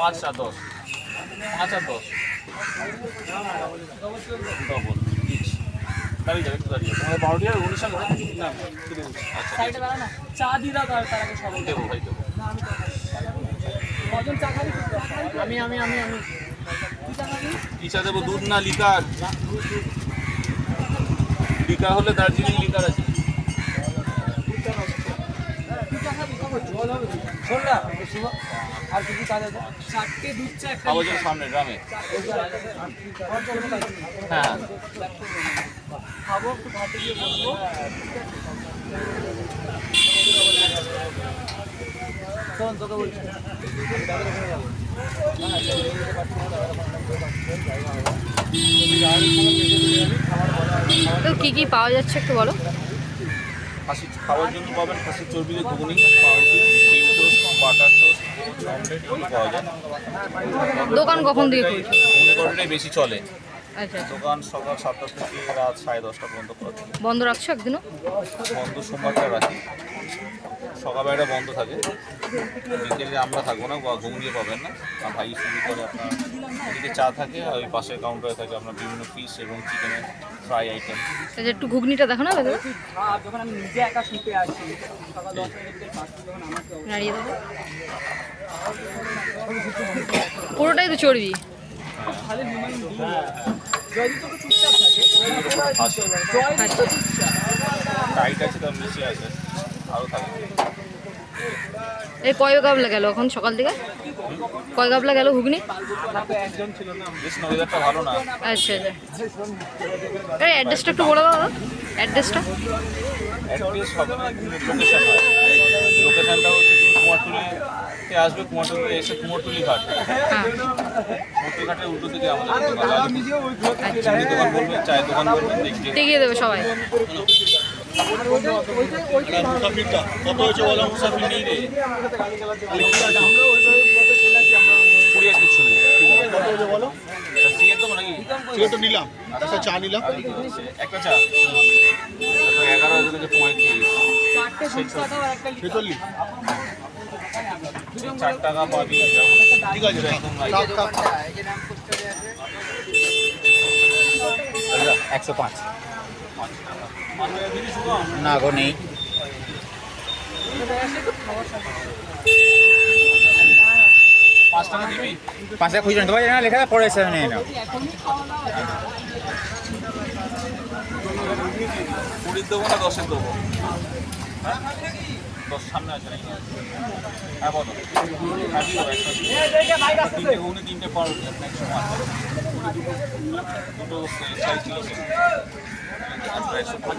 পাঁচ আর দশ। পাঁচ আর দশ। ডবল ইচ দাঁড়িয়ে যাবে একটু দাঁড়িয়ে যাবে। বারোটি আর উনিশ সঙ্গে না আচ্ছা চা দি দাও তার তার আগে সবাই। দেবো ভাই দেবো। আমি আমি আমি আমি চা দেবো দুধ না লিকার। লিকার হলে দার্জিলিং লিকার আছে। জল হবে শোন না। শুভ আর কিছু কাজ আছে? চারটে দুধ চা একটা খাব যেন সামনে গ্রামে। হ্যাঁ। খাব একটু ঘাটে গিয়ে বসবো। শোন তোকে বলছি। তো কি কি পাওয়া যাচ্ছে একটু বলো? খাসি খাওয়ার জন্য পাবেন খাসির চর্বি দিয়ে ঘুগনি পাউরুটি। অমলেট পাওয়া যায় দোকান কখন দিয়ে মনে করেটাই বেশি চলে। আচ্ছা। দোকান সকাল সাতটা থেকে রাত সাড়ে দশটা পর্যন্ত খোলা থাকে। বন্ধ রাখছো একদিনও? বন্ধ সোমবার রাখি। সকালবেলাটা বন্ধ থাকে। বিকেলে আমরা থাকব না বা ঘুমিয়ে পাবেন না। আর ভাই শুরু করে আপনার এদিকে চা থাকে আর ওই পাশের কাউন্টারে থাকে আপনার বিভিন্ন পিস এবং চিকেনের ফ্রাই আইটেম একটু ঘুগনিটা দেখো না ভাব যখন আমি নিজে একা শুতে সকাল দেবো পুরোটাই তো চর্বি। তো চুপচাপ থাকে তো টাইট আছে তার নিচে আছে। এই কয় গাবলা গেল এখন সকাল থেকে? কয় গাবলা গেল ঘুগনি? একজন ছিল না বেশ না ওয়েদারটা ভালো না আচ্ছা আচ্ছা। এই অ্যাড্রেসটা একটু বলে দাও অ্যাড্রেসটা? হয় লোকেশনটা হচ্ছে কুমারটুলিতে আসবে কুমারটুলিতে এসে কুমারটুলি ঘাট। হ্যাঁ। কুমারটুলি ঘাটের উল্টো দিকে আমাদের দোকান আর চিংড়ি দোকান বলবেন চায়ের দোকান বলবেন দেখবে টিকিয়ে দেবে সবাই। নিলাম একটা চা নিলাম। একটা চা। এগারো হাজার পঁয়ত্রিশ। ছেচল্লিশ। চার টাকা পাবি। ঠিক আছে। একশো পাঁচ। না গো নেই। পাঁচ টাকা খুঁজে নিতে পারছি লেখা পরে এসে নিয়ে নাও। কুড়ির দেবো না, দশের দেবো? সামনে আছে হ্যাঁ একশো তিনটে পাঁচ দুটো চাই চিলি আচ্ছা একশো পাঁচ